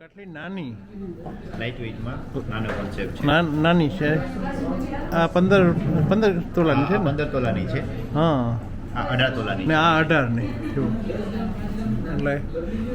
આટલી નાની લાઇટ વેઇટમાં નાનો કોન્સેપ્ટ છે. ના- નાની છે. આ પંદર પંદર તોલાની છે પંદર તોલાની છે. હા. આ અઢાર તોલાની ને આ અઢારની એટલે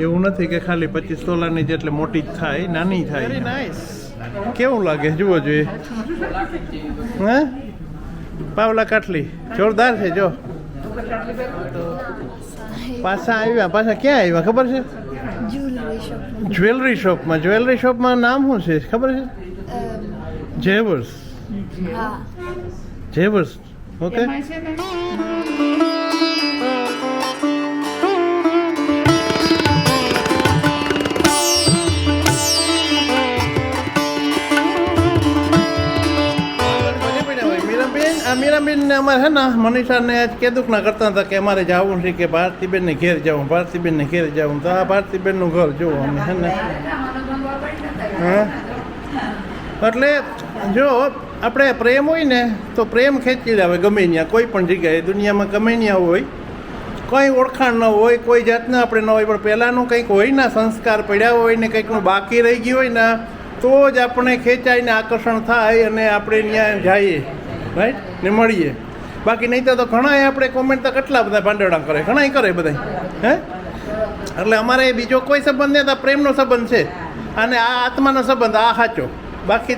એવું નથી કે ખાલી પચીસ તોલાની જેટલી મોટી જ થાય નાની થાય વેરી નાઇસ કેવું લાગે? જુઓ જોઈએ. હે? પાવલા કાટલી. જોરદાર છે જો. પાછા આવ્યા પાછા ક્યાં આવ્યા? ખબર છે? જ્વેલરી શોપમાં. જ્વેલરી શોપમાં નામ શું છે? ખબર છે? જેવર્સ. જેવર્સ. ઓકે. મીરાબેન આ મીરાબેન અમારે છે ને, મનીષાને આજ કેદુક ના કરતા હતા કે અમારે જવું છે કે ભારતીબેનને ઘેર જવું, ભારતીબેનને ઘેર જવું. તો આ ભારતીબેનનું ઘર જુઓ અમે છે ને. હા? એટલે જો આપણે પ્રેમ હોય ને, તો પ્રેમ ખેંચી લાવે ગમે ત્યાં કોઈ પણ જગ્યાએ દુનિયામાં ગમે ત્યાં હોય. કોઈ ઓળખાણ ન હોય, કોઈ જાતના આપણે ન હોય, પણ પહેલાંનું કંઈક હોય ને સંસ્કાર પડ્યા હોય ને કંઈકનું બાકી રહી ગયું હોય ને, તો જ આપણે ખેંચાઈને આકર્ષણ થાય અને આપણે ત્યાં જઈએ. રાઈટ ને મળીએ. બાકી નહીં તો ઘણાય આપણે કોમેન્ટ તો કેટલા બધા ભાંડવડા કરે? ઘણાય કરે બધા હે? એટલે અમારે બીજો કોઈ સંબંધ નહીં તો પ્રેમનો સંબંધ છે. અને આ આત્માનો સંબંધ આ સાચો. બાકી.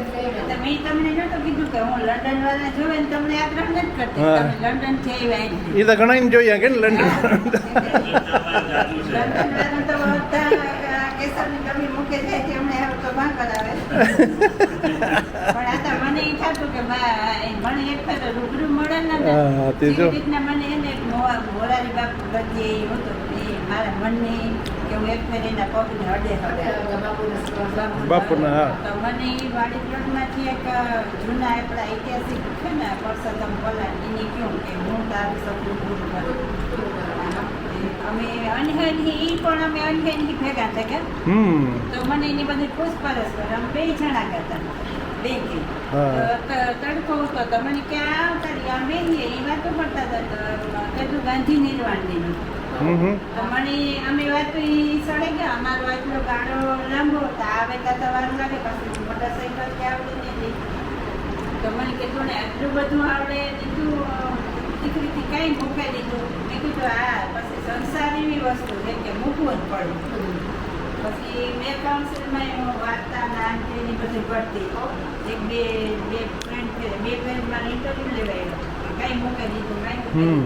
એ તો ઘણા જોઈએ કે લંડન? લંડન પણ આ તો મને ઈ થતું કે મને એક ફેર રૂબરૂ મળે ને તે રીતના મને એને એક મોરારી બાપુ પ્રત્યે એ હતો એ મારા મનને કે હું એક ફેર એના પગને હડે હડે. બાપુના, હા. તો મને ઈ વાડી પ્લોટમાંથી એક જૂના આપણા ઐતિહાસિક છે ને પરસોત્તમ પલાણ એની કહ્યું કે હું તારું સપનું પૂરું કરું. અમે અનહેનથી ઈ પણ અમે અનહેનથી ભેગા થયા હમ. તો મને એની બધી પૂછપરછ કરે. અમે બે જણા હતા બેંકે હા. તો ત- તડકો હતો તો મને ક્યાં કરી આ એ વાતો કરતા હતા ગાંધી હમ તો મને અમે વાત ઈ સડે ગયા. અમારો આટલો ગાડો લાંબો હતો. આવે તો વાર લાગે પાછું મોટરસાઇકલ કે આવડી નથી. તો મને કીધું ને આટલું બધું આવડે દીધું દીકરીથી કઈ મૂકાઈ દીધું મેં કીધું હા પછી સંસાર એવી વસ્તુ છે કે મૂકવું જ પડે. પછી મેં કાઉન્સિલમાં એમાં વાર્તા નાન બધી પડતી એક બે બે ફ્રેન્ડ છે બે ફ્રેન્ડમાં ઇન્ટરવ્યુ લેવાય કઈ મૂકી દીધું કઈ મૂકી.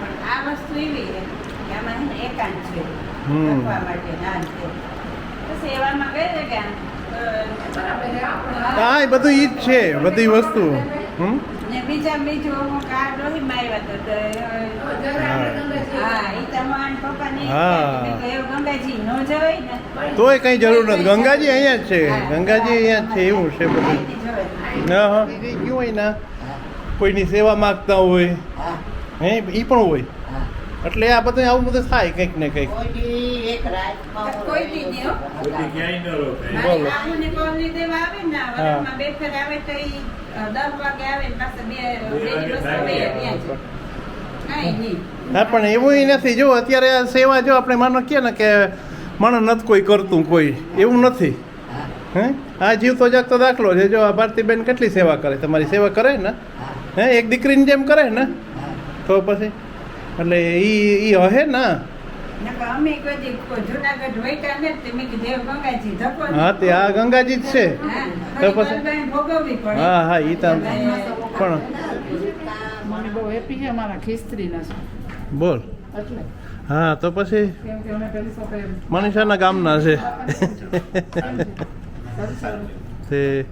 પણ આ વસ્તુ એવી છે કે આમાં એકાંત છે. લખવા માટે નાન છે. પછી એવામાં ગઈ ગયા હા એ બધું ઈ જ છે બધી વસ્તુ. ને બીજા બીજું તો હા ઈ તમારા પપ્પાને હા. કહે કે એવું ગંગાજી ન જવાય ને. તોય કઈ જરૂર નથી. ગંગાજી અહીંયા જ છે. ગંગાજી અહીંયા જ છે એવું છે બધું. હા હા ગયું હોય ને કોઈની સેવા માગતા હોય. હે એ પણ હોય. એટલે આ બધું આવું બધું થાય કંઈક ને કંઈક. બોલો. હો. બોલો. હા. પણ એવું એ નથી. જો અત્યારે આ સેવા જો આપણે માનો કે ને કે માણસ નથી કોઈ કરતું કોઈ. એવું નથી. હે? આ જીવતો જાગતો દાખલો છે. જો આ ભારતીબેન કેટલી સેવા કરે? તમારી સેવા કરે ને? હે? એક દીકરીની જેમ કરે ને? તો પછી? એટલે એ એ હે ને? અમે કોઈ દી કોઈ જુનાગઢ વૈટા ને તે કીધું ગંગાજી ધક્કો હા તે આ ગંગાજી જ છે. તો પછી ભોગવવી પડે. હા હા ઈ તો પણ મને બહુ હેપી છે અમારા ખિસ્ત્રીના બોલ. એટલે. હા તો પછી? કેમ કે અમે પેલી સોપે મનીષાના ગામના છે. તે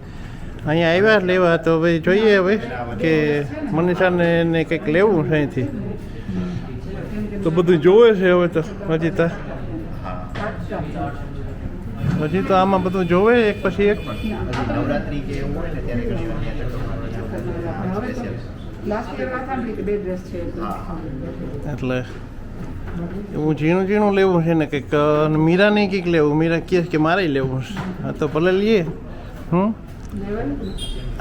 અહીંયા આવ્યા લેવા તો ભાઈ જોઈએ હવે કે મનીષાને ને કંઈક લેવું છે અહીંથી. તો બધું જોવે છે હવે તો હજી તો. હજી તો આમાં બધું જોવે એક પછી એક. નવરાત્રી કે એવું હોય ને ત્યારે હા. એટલે એવું ઝીણું ઝીણું લેવું છે ને કંઈક અને નહીં કંઈક લેવું મીરા કહે કે મારે લેવું છે. હા તો ભલે લઈએ હમ?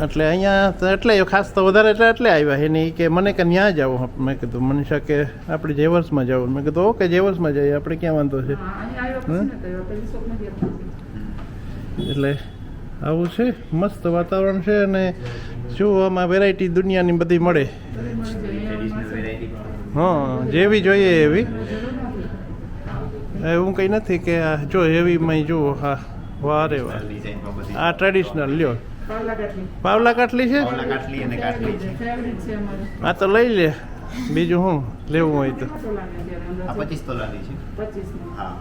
એટલે અહીંયા એટલે ખાસ તો વધારે એટલે એટલે આવ્યા નહીં કે મને કે ત્યાં જાવ મેં કીધું મનીષા કે આપણે જેવર્સમાં જવું. મેં કીધું ઓકે જેવર્સમાં જઈએ આપણે ક્યાં વાંધો છે. એટલે આવું છે. મસ્ત વાતાવરણ છે અને શું આમાં વેરાયટી દુનિયાની બધી મળે. હા જેવી જોઈએ એવી. એવું કંઈ નથી કે જો એવીમાં જુઓ હા. વાહ રે વાહ આ ટ્રેડિશનલ લ્યો. પાવલા કાટલી છે? પાવલા કાટલી અને કાટલી છે. ફેવરિટ છે અમારે. આ તો લઈ લે. બીજું શું લેવું હોય તો.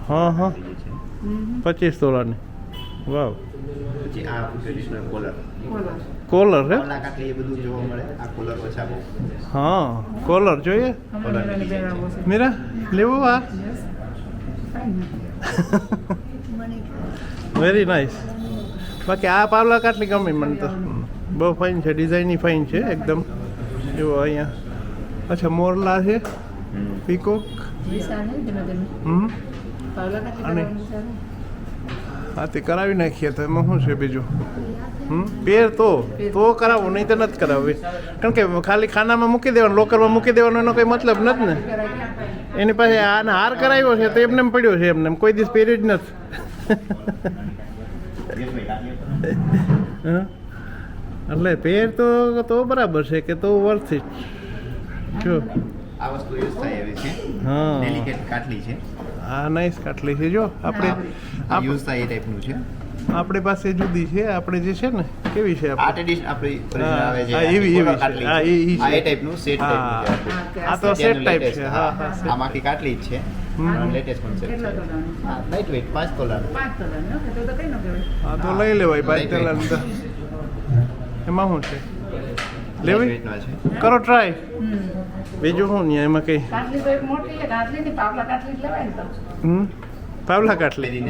હા. હા પચીસ તોલાની વાવ. કોલર હે? પાવલા કાટલી એ બધું જોવા મળે. આ કોલર હા કોલર જોઈએ. મીરા લેવું આ? વેરી નાઇસ બાકી આ પાવલા કાટલી ગમી મને તો. બહુ ફાઇન છે ડિઝાઇનની ફાઇન છે, એકદમ. જુઓ અહીંયા. અચ્છા, મોરલા છે પીકોક અને- હા, તે કરાવી નાખીએ તો એમાં શું છે બીજું? હમ, પેર તો તો કરાવવું નહીં તો નથી કરાવવી. કારણ કે ખાલી ખાનામાં મૂકી દેવાનું લોકરમાં મૂકી દેવાનો, એનો કોઈ મતલબ નથી ને. એની પાસે આને હાર કરાવ્યો છે, તો એમને એમ પડ્યો છે એમને કોઈ દિવસ પહેર્યું જ નથી. એટલે પેર તો તો બરાબર છે કે તો વર્થ ઇટ જો. આ વસ્તુ યુઝ થાય એવી છે. હા. ડેલિકેટ કાટલી છે. આ નાઈસ કાટલી છે જો. આપણે આપ- યુઝ થાય એ ટાઈપનું છે. આપણી પાસે જુદી છે. આપણે જે છે ને કેવી છે આ ટ્રેડિશન આપણી આવે છે. એવી, એવી છે. આ. એ ટાઈપનું સેટ ટાઈપ આ તો સેટ ટાઈપ છે. હા હા આમાંથી કાટલી જ છે. લેટેસ્ટ કોન્સેપ્ટ છે લાઇટ વેઇટ પાંચ તોલાનું પાંચ તોલાની તો તો કઈ ન કહેવાય હા તો લઈ લેવાય બાઈક Lightweight. તો એમાં શું છે લેવી છે કરો ટ્રાય બીજું શું નહીં એમાં કઈ કાટલી તો એક મોટી છે કાટલી ની પાવલા કાટલી જ લેવાય ને તો હમ પાવલા કાટલી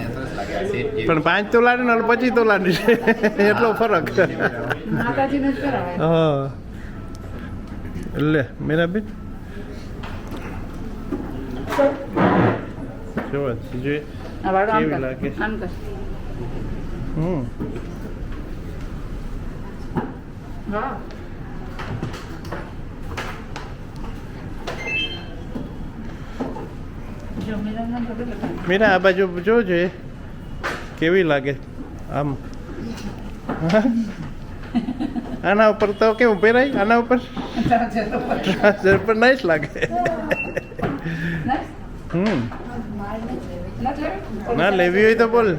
પણ પાંચ તોલાની ને પચીસ તોલાની છે એટલો ફરક હા લે મેરા બેન જોવા જોઈએ કેવી લાગે? હમ. મેરા આ બાજુ જોજે કેવી લાગે? આમ. આના ઉપર તો કેવું પહેરાય આના ઉપર? પર નાઈસ લાગે. હમ. ના લેવી હોય તો બોલ?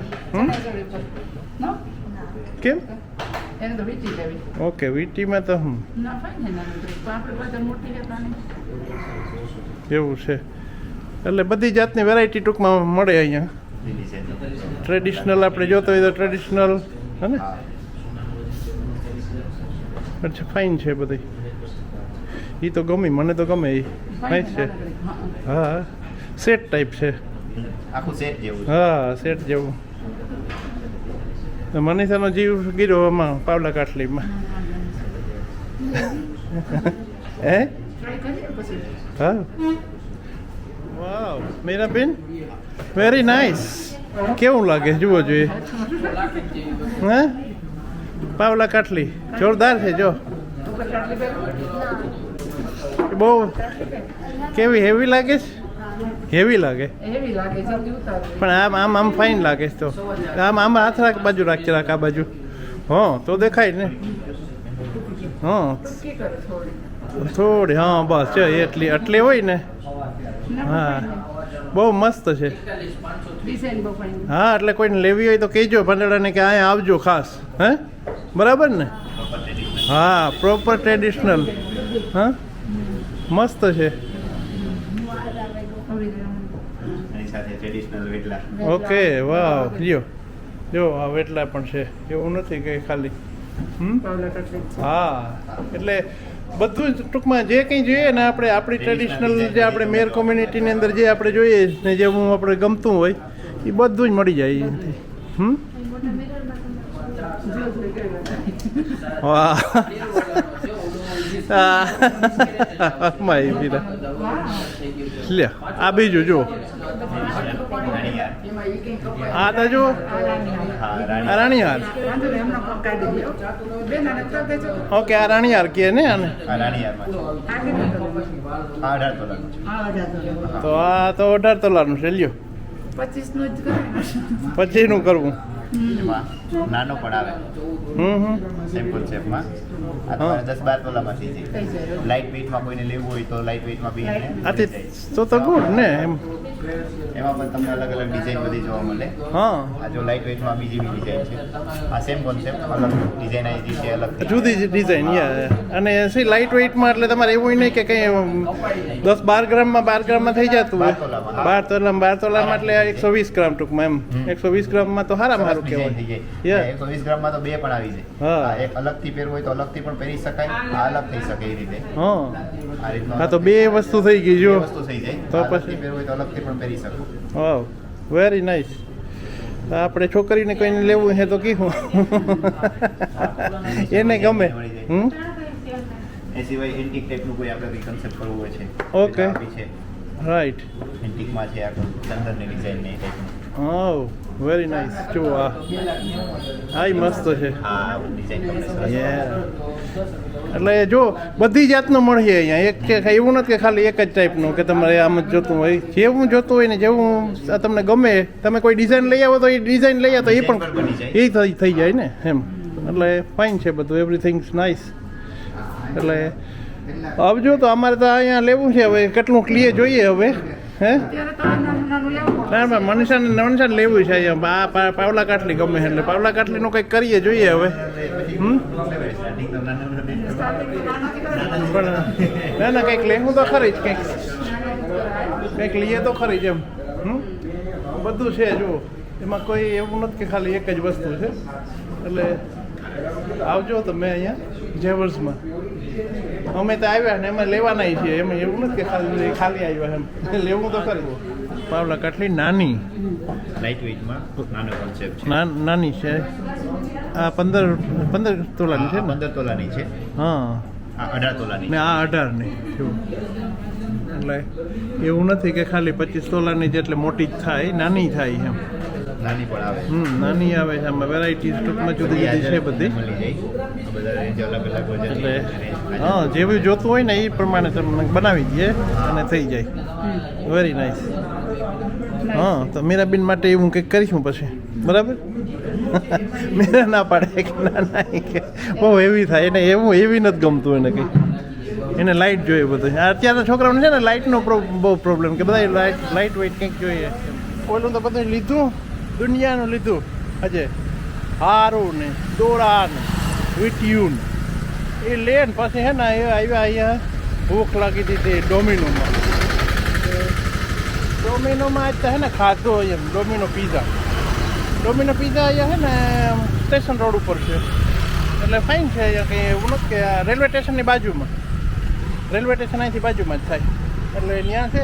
કેમ. ઓકે વીટીમાં તો પ્રાણી. એવું છે. એટલે બધી જાતની વેરાયટી ટૂંકમાં મળે અહીંયા. ટ્રેડિશનલ આપણે જોતો હોય તો ટ્રેડિશનલ હે ને? અચ્છા ફાઇન છે બધી. એ તો ગમી મને તો ગમે એ ફાઇન છે. હા, હા. હા. સેટ ટાઈપ છે. આખું સેટ જેવું હા સેટ જેવું. તો મનીષાનો જીવ ગીરો આમાં પાવલા કાટલીમાં. હે. હા? વાવ મીરાબેન? વેરી નાઇસ કેવું લાગે? જુઓ જોઈએ. હે? પાવલા કાટલી. જોરદાર છે જો? બહુ કેવી હેવી લાગે છે? હેવી લાગે? પણ આમ આમ આમ ફાઇન લાગે તો. આમ આમ હાથ રાખ બાજુ રાખજે રાખ આ બાજુ. હા તો દેખાય ને. હા. થોડી. હા બસ છે એટલી એટલી હોય ને. હા. બહુ મસ્ત છે. હા એટલે કોઈને લેવી હોય તો કહેજો ભંડારાને કે અહીંયા આવજો ખાસ. હે? બરાબર ને? હા પ્રોપર ટ્રેડિશનલ હા? મસ્ત છે આવી રીતે. એની સાથે ટ્રેડિશનલ વેટલા ઓકે વાવ લ્યો જો આ વેટલા પણ છે એવું નથી કે ખાલી હમ હા એટલે બધું જ ટૂંકમાં જે કંઈ જોઈએ ને આપણે આપણી ટ્રેડિશનલ જે આપણે મેર કોમ્યુનિટીની અંદર જે આપણે જોઈએ ને જે હું આપણે ગમતું હોય એ બધું જ મળી જાય હમ. વાહ માય બીરા લ્યા આ બીજું જુઓ હા આ રાણી રાણીહાર. ઓકે આ રાણીહાર કે ને આને. તો આ તો અઢાર તોલાનું છે લ્યો. પચીસનું કરવું. નાનો પણ આવે હમ હમ. સેમ કોન્સેપ્ટમાં દસ બાર તોલામાં થઈ જાય લાઇટ વેઇટમાં કોઈને લેવું હોય તો લાઇટ વેઇટમાં બી તો તો ગુડ ને એમ. એમાં પણ તમને અલગ અલગ ડિઝાઇન બધી જોવા મળે. હા. આ જો લાઇટ વેઇટમાં બીજી બી ડિઝાઇન છે. આ સેમ કોન્સેપ્ટ અલગ ડિઝાઇન આવી છે અલગ જુદી જ ડિઝાઇન યા. અને સી લાઇટ વેટમાં એટલે તમારે એવું નહીં કે કંઈ દસ બાર ગ્રામમાં બાર ગ્રામમાં થઈ જતું બાર તોલામાં, બાર તોલામાં એટલે એકસો વીસ ગ્રામ ટૂંકમાં એમ. એકસો વીસ ગ્રામમાં તો સારા સારું કહેવાય. એકસો વીસ ગ્રામમાં તો બે પણ આવી જાય. હા. એક અલગથી પહેરવું હોય તો અલગથી પણ પહેરી શકાય. આ અલગ થઈ શકે એ રીતે. હા. આ તો બે વસ્તુ થઈ ગઈ જો. વસ્તુ થઈ જાય. તો પછી- પહેરવું હોય તો અલગથી પણ પહેરી શકો. વાવ વેરી નાઇસ આપણે છોકરીને કોઈને લેવું છે તો કીધું એને ગમે. હમ? એ સિવાય એન્ટિક ટાઈપનું કોઈ આપણે કંઈ કન્સેપ્ટ કરવું હોય છે? Okay. આ બી છે. રાઈટ એન્ટિકમાં છે આખું ચંદનની ડિઝાઇન ને એ ટાઈપનું ઓ વેરી નાઇસ જો આ. આ ય મસ્ત છે. હા ડિઝાઇન Yeah. એટલે જો બધી જાતનું મળીએ અહીંયા. એક કે એવું નથી કે ખાલી એક જ ટાઈપનું કે તમારે આમ જ જોતું હોય. જેવું જોતું હોય ને જેવું તમને ગમે તમે કોઈ ડિઝાઇન લઈ આવો તો એ ડિઝાઇન લઈ આવો તો એ પણ. એ થઈ થઈ જાય ને એમ. એટલે ફાઇન છે બધું એવરીથિંગ નાઇસ એટલે આવજો તો અમારે તો અહીંયા લેવું છે હવે કેટલું ક્લિયર જોઈએ હવે. હે? ના પણ મનીષાને મનીષાને લેવું છે અહીંયા. આ પાવલા કાટલી ગમે એટલે. પાવલા કાટલીનું કંઈક કરીએ જોઈએ હવે. પણ ના ના કંઈક લેવું તો ખરી જ કંઈક. કંઈક લઈએ તો ખરી જ એમ. હમ? બધું છે જુઓ. એમાં કોઈ એવું નથી કે ખાલી એક જ વસ્તુ છે. એટલે આવજો તમે અહીંયા જેવર્સમાં અમે તો આવ્યા ને એમાં લેવાના છીએ. એમાં એવું નથી કે ખાલી ખાલી આવ્યા એમ. લેવું તો કરવું પાવલા કાટલી નાની. લાઇટ વેઇટમાં નાનો કોન્સેપ્ટ છે. ના નાની છે. આ પંદર પંદર તોલાની છે પંદર તોલાની છે. હા. આ અઢાર તોલાની ને આ અઢારની. એટલે એવું નથી કે ખાલી પચીસ તોલાની જેટલી મોટી જ થાય નાની થાય એમ. નાની પણ આવે હમ નાની આવે છે. આમાં વેરાયટી સ્ટોકમાં જુદી જુદી છે બધી એટલે હા જેવું જોતું હોય ને એ પ્રમાણે તમને બનાવી દઈએ અને થઈ જાય. વેરી નાઇસ હા તો મીરાબેન માટે હું કંઈક કરીશું પછી. બરાબર? મીરા ના પાડે કે ના ના કે બહુ એવી થાય. એને એવું એવી નથી ગમતું એને કંઈ. એને લાઇટ જોઈએ બધું. અત્યારે તો છોકરાઓને છે ને લાઇટનો બહુ પ્રોબ્લેમ કે બધા લાઇટ લાઇટ વેઇટ કંઈક જોઈએ. ઓલું તો બધું લીધું. દુનિયાનું લીધું. આજે હારું ને દોડા ને વિટ્યું ને એ લે ને પછી હે ને આવ્યા અહીંયા, ભૂખ લાગી તે ડોમિનોમાં. ડોમિનોમાં આજ હે ને ખાધો એમ, ડોમિનો પીઝા. ડોમિનો પીઝા અહીંયા હે ને સ્ટેશન રોડ ઉપર છે. એટલે ફાઇન છે અહીંયા કંઈ એવું નથી કે રેલવે સ્ટેશનની બાજુમાં. રેલવે સ્ટેશન અહીંથી બાજુમાં જ થાય. એટલે ત્યાં છે.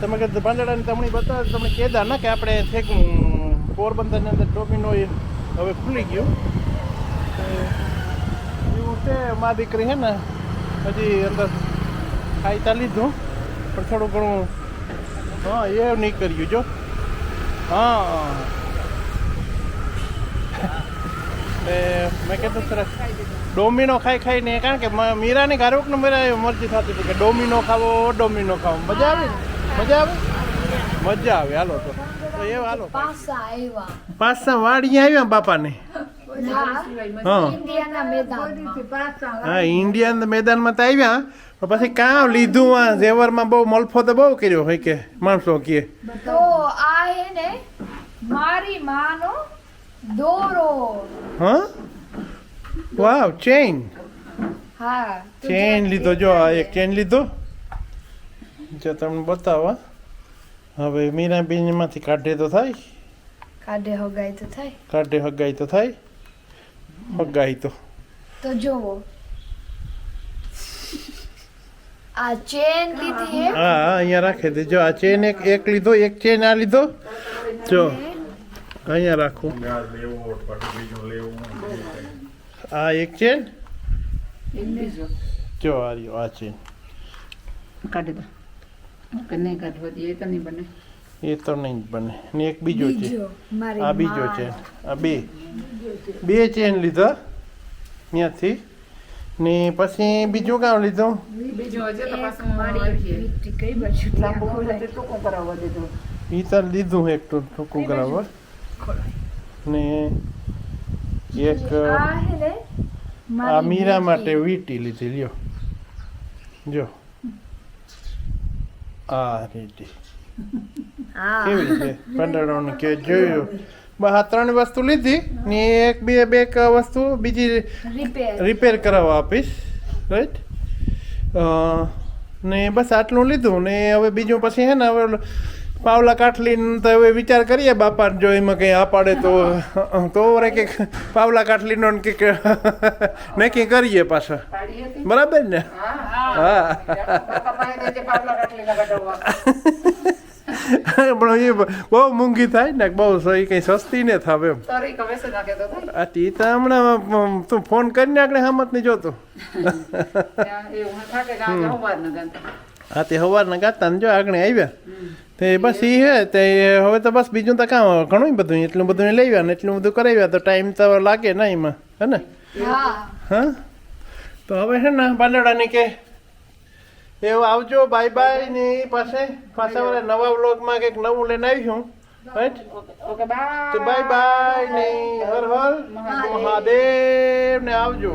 તમે કે પાંદડાની તમને બતાવો તમને કહેતા ને કે આપણે છેક પોરબંદરની અંદર ડોમિનો હવે ખુલી ગયું. એવું છે, મા દીકરી છે ને, હજી અંદર ખાઈતા લીધું. પણ થોડું ઘણું, હા, એ નહીં કર્યું જો. હા. મેં કીધું સરસ. ડોમિનો ખાઈ ખાઈને, કારણ કે મીરાની ગારોકને મારા મરજી થતી હતી કે ડોમિનો ખાવો ડોમિનો ખાવો. મજા આવે? મજા આવે? મજા આવે, હાલો તો. તો એ હાલો. પાસા આવ્યા પાછા વાડી આવ્યા બાપાને? હા. હા ઇન્ડિયાના મેદાનમાં તો આવ્યા પણ પછી કાં લીધું આ ઝેવરમાં બહુ મલફો તો બહુ કર્યો હોય કે માણસો કે? તો આ હે ને મારી માનો દોરો. હા? વાવ ચેન હા તો ચેન લીધો જો આ એક ચેન લીધો. જો તમને બતાવો હવે મીરાબેનમાંથી કાઢે તો થાય? કાઢે હગાઈ તો થાય. કાઢે હગાઈ તો થાય? હગાઈ તો. તો જોવો. આ ચેન લીધી હે? હા હા, અહીંયા રાખી દે જો આ ચેન એક એક લીધો એક ચેન આ લીધો. જો અહીંયા રાખું. આ એક ચેન? જો આ રહ્યો આ ચેન. કાઢી દો. કે નહીં કાઢવા તો નહીં બને. એ તો નહીં બને. ને એક બીજો છે. આ બીજો છે. ચેન આ બે. બે ચેન લીધા. ત્યાંથી. ને પછી બીજું કામ લીધું? એ તો લીધું હોય તો ટૂંકું કરાવવા એક ટૂંકું ને એક આ હે ને આ મારી મીરા માટે વીટી લીધી. લ્યો. જો. આ રીતે કેવી છે પંદરણોની કે જોયું. બસ આ ત્રણ વસ્તુ લીધી ને એક બે બે વસ્તુ બીજી રિપેર કરાવવા આપીશ. રાઈટ ને બસ આટલું લીધું. ને હવે બીજું પછી હે ને હવે પાવલા કાટલીન તો હવે વિચાર કરીએ બાપા જો એમાં કંઈ આ પાડે તો તો રે કે પાવલા કાટલીનો ને કે નક્કી કરીએ પાછા. બરાબર ને? હા. પણ એ બહુ મોંઘી થાય ને બહુ એ કંઈ સસ્તી ને થાવ એમ. આ તી તો હમણાં તું ફોન કરીને આપણે હમત નહીં જોતો. હા તે સવારના ગાતા ને જો આગળ આવ્યા. તે બસ એ હે તે હવે તો બસ બીજું તો કામ ઘણું બધું એટલું બધું લઈ આવ્યા ને એટલું બધું કરાવ્યા તો ટાઈમ તો લાગે ના એમાં હે ને? હા. હા? તો હવે છે ને બાંદડાની કે એવું આવજો બાય બાય ને એ પાસે પાછા વાળા નવા વ્લોગમાં કંઈક નવું લઈને આવીશું રાઈટ ઓકે બાય. બાય ને હર હર મહાદેવ ને આવજો.